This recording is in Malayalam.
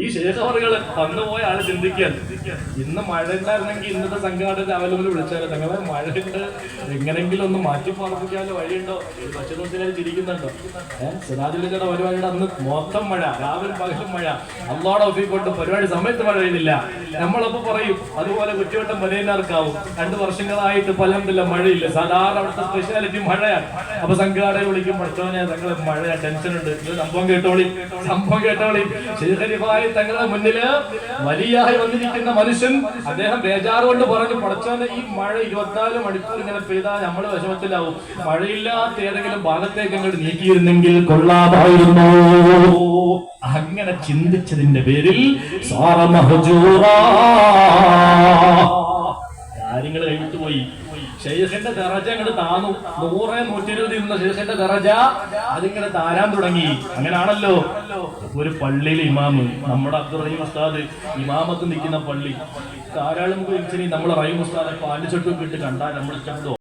ഈ ശേഷവർഗ് വന്നു പോയ ആൾ ചിന്തിക്കാൻ ഇന്ന് മഴ ഉണ്ടായിരുന്നെങ്കിൽ ഇന്നത്തെ സംഘാടകർ രാവിലെ മുതൽ വിളിച്ചാലോ? തങ്ങളെ മഴയുണ്ട് എങ്ങനെങ്കിലും ഒന്ന് മാറ്റി പാർപ്പിക്കാനോ വഴിയുണ്ടോ? പച്ചതൊട്ടിനെ ചിരിക്കുന്നുണ്ടോ? ഏഹ് സിറാജുലിന്റെ പരിപാടിയുടെ അന്ന് മൊത്തം മഴ രാവിലെ പകലും മഴ. അള്ളോടെ ഒപ്പിക്കൊണ്ട് പരിപാടി സമയത്ത് മഴ പെയ്യുന്നില്ല. നമ്മളപ്പോ പറയും അതുപോലെ കുറ്റിവട്ടം പനയനാർക്കാവും രണ്ടു വർഷങ്ങളായിട്ട് പലതില്ല മഴയില്ല. സാധാരണ അവിടുത്തെ സ്പെഷ്യാലിറ്റി മഴയാണ്. അപ്പൊ സംഘാടകർ വിളിക്കും പഠിച്ചവനെ തങ്ങളെ മഴ ടെൻഷൻ ഉണ്ട്. സംഭവം കേട്ടോളി. സംഭവം കേട്ടോളി. ശേഖരിഫായി തങ്ങളുടെ മുന്നിൽ വലിയായി വന്നിരിക്കുന്ന മനുഷ്യൻ അദ്ദേഹം ബേജാറ് കൊണ്ട് പറഞ്ഞു പഠിച്ചവനെ ഈ മഴ ഇരുപത്തിനാല് മണിക്കൂർ ഇങ്ങനെ പെയ്താൽ നമ്മൾ വിഷമത്തിലാവും. മഴയില്ലാത്ത ഏതെങ്കിലും ഭാഗത്തേക്ക് അങ്ങോട്ട് നീക്കിയിരുന്നെങ്കിൽ കൊള്ളാമായിരുന്നു. അങ്ങനെ ചിന്തിച്ചതിന്റെ പേരിൽ മഹജൂറ. കാര്യങ്ങൾ കഴിഞ്ഞിട്ട് പോയി ഷെയ്ഖിന്റെ ദറജ അങ്ങോട്ട് താന്നു. നൂറെ നൂറ്റി ഇരുപത് ഇരുന്ന ഷെയ്ഖിന്റെ ദറജ അതിങ്ങനെ താരാൻ തുടങ്ങി. അങ്ങനാണല്ലോ. ഒരു പള്ളിയിൽ ഇമാമ് നമ്മുടെ അബ്ദുറഹീം ഉസ്താദ് ഇമാമത്ത് നിൽക്കുന്ന പള്ളി. ധാരാളം നമ്മൾ റഹീം ഉസ്താദെ പാലിച്ചൊട്ടും ഇട്ട് കണ്ടാൽ നമ്മൾ ചെന്തോ